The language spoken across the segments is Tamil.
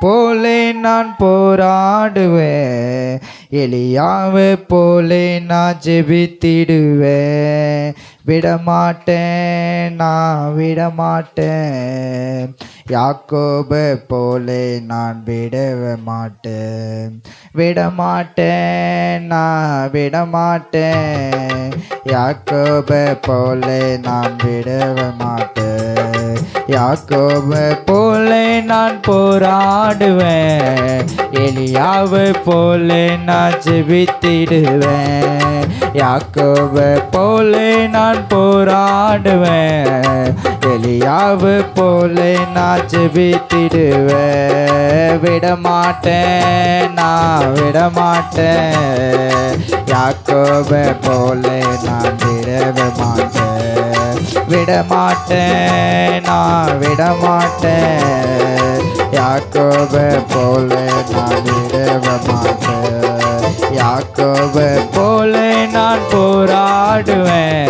போலே நான் போராடுவேன் எளியாவை போலே நான் ஜெபித்திடுவேன் விடமாட்டேன் நான் விடமாட்டேன். யாக்கோப போலே நான் விடவே மாட்டேன். விடமாட்டேன் நான் விடமாட்டேன். யாக்கோப போலே நான் விடவே மாட்டேன். யாக்கோபு போல நான் போராடுவேன். எலியாவை போல நான் ஜெபித்திடுவேன். யாக்கோபு போலே நான் போராடுவேன். எலியாவு போலே நான் ஜெபித்திடுவேன். விடமாட்டேன் நான் விடமாட்டேன். யாக்கோபு போலே நான் விடவே மாட்டேன். விடமாட்டேன் நான் விடமாட்டேன். யாக்கோபு போலே நான் விடவே மாட்டேன். யாக்கோவை போல நான் போராடுவேன்.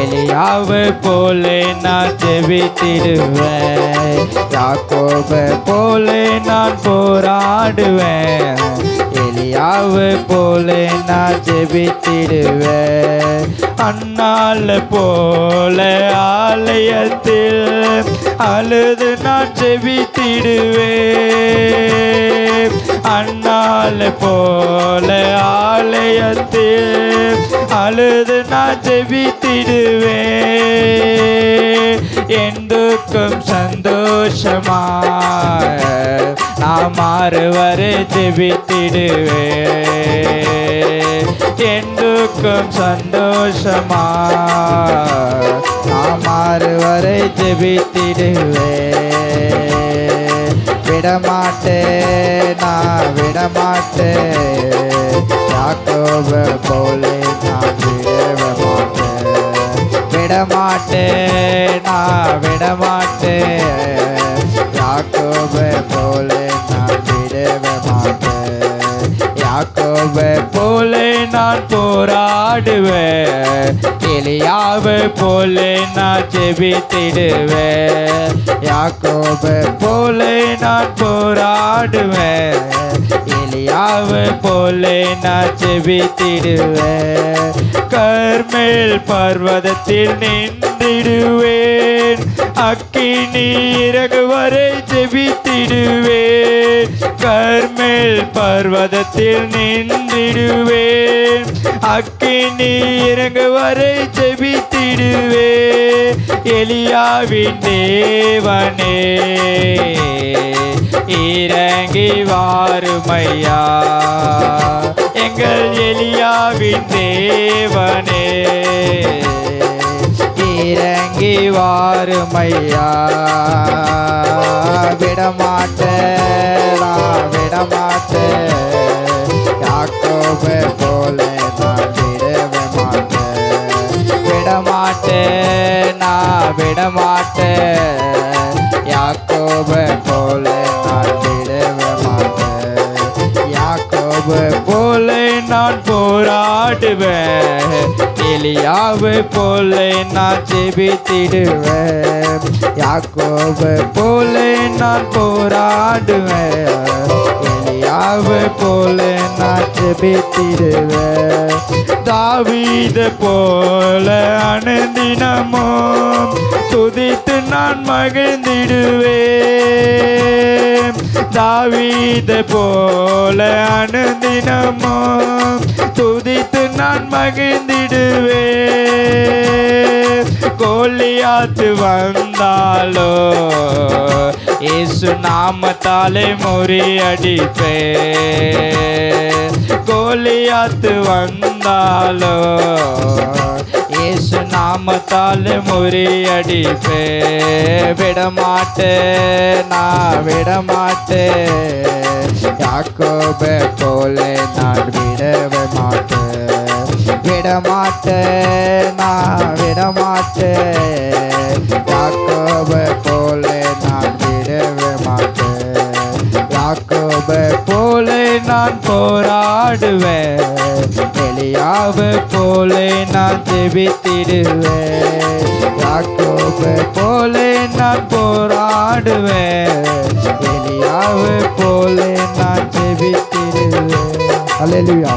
எலியாவை போல நான் ஜெபித்திடுவேன். யாக்கோவை போல நான் போராடுவேன். எலியாவை போல நான் ஜெபித்திடுவேன். அண்ணால போல ஆலயத்தில் அழுது நான் ஜெபித்திடுவேன். அண்ணால் போல ஆலயத்தே அழுது நான் ஜெபித்திடுவே எந்துக்கும் சந்தோஷமா நான் மாறுவரை ஜெபித்திடுவே எந்துக்கும் சந்தோஷமா நான் மாறுவரை ஜெபித்திடுவே விடமாட்டேன் நான் விடமாட்டேன் யாக்கோப போலே நான் விடமாட்டேன் விடமாட்டேன் நான் விடமாட்டேன் யாக்கோப போலே நான் விடமாட்டேன் யாக்கோப போலே நான் போராடுவேன். எலியாவு போல நான் ஜெபித்திடுவேன். யாக்கோப போல நான் போராடுவேன். எலியாவு போல நான் ஜெபித்திடுவேன். கர்மேல் பர்வதத்தில் நின்றிடுவேன். அக்கினி இறகு வரை ஜெபித்திடுவேன் கர்மேல் பர்வதத்தில் நின்றிடுவேன் அக்கினி இறங்கு வரை ஜெபித்திடுவேன் எலியாவின் தேவனே இறங்கி வாருமையா எங்கள் எலியாவின் தேவனே. இறங்கி வாருமையா. விடமாட்டேன் நான் விடமாட்டேன் யாக்கோபு போலே நான் விடவே மாட்டேன் விடமாட்டேன் நான் விடமாட்டேன் யாக்கோபு போல நான் விடவே மாட்டேன் யாக்கோபு போல நான் போராடுவேன் எலியாவு போல நான் ஜெபித்திடுவேன். யாக்கோவை போல நான் போராடுவேன். எலியாவு போல நான் ஜெபித்திடுவேன். தாவீத போல அனுதினமும் துதித்து நான் மகிழ்ந்திடுவேன். தாவீத போல அனுதினமும் துதி நான் மகிழ்ந்திடுவேன். கோலியாத்து வந்தாலோ இயேசு நாமத்தாலே முறியடிப்பே கோலியாத்து வந்தாலோ இயேசு நாமத்தால் முறியடிப்பே விடமாட்டேன் நான் விடமாட்டேன். யாக்கோபே போல நான் விடவே மாட்டேன். விடமாட்டேன் நான் விடமாட்டேன் யாக்கோபை போலே நான் விடவே மாட்டேன் யாக்கோபை போலே நான் போராடுவேன். எளியாவை போலே நான் ஜெபித்திடுவேன். யாக்கோபை போலே நான் போராடுவேன். எளியாவை போல நான் ஜெபித்திடுவேன். அல்லேலூயா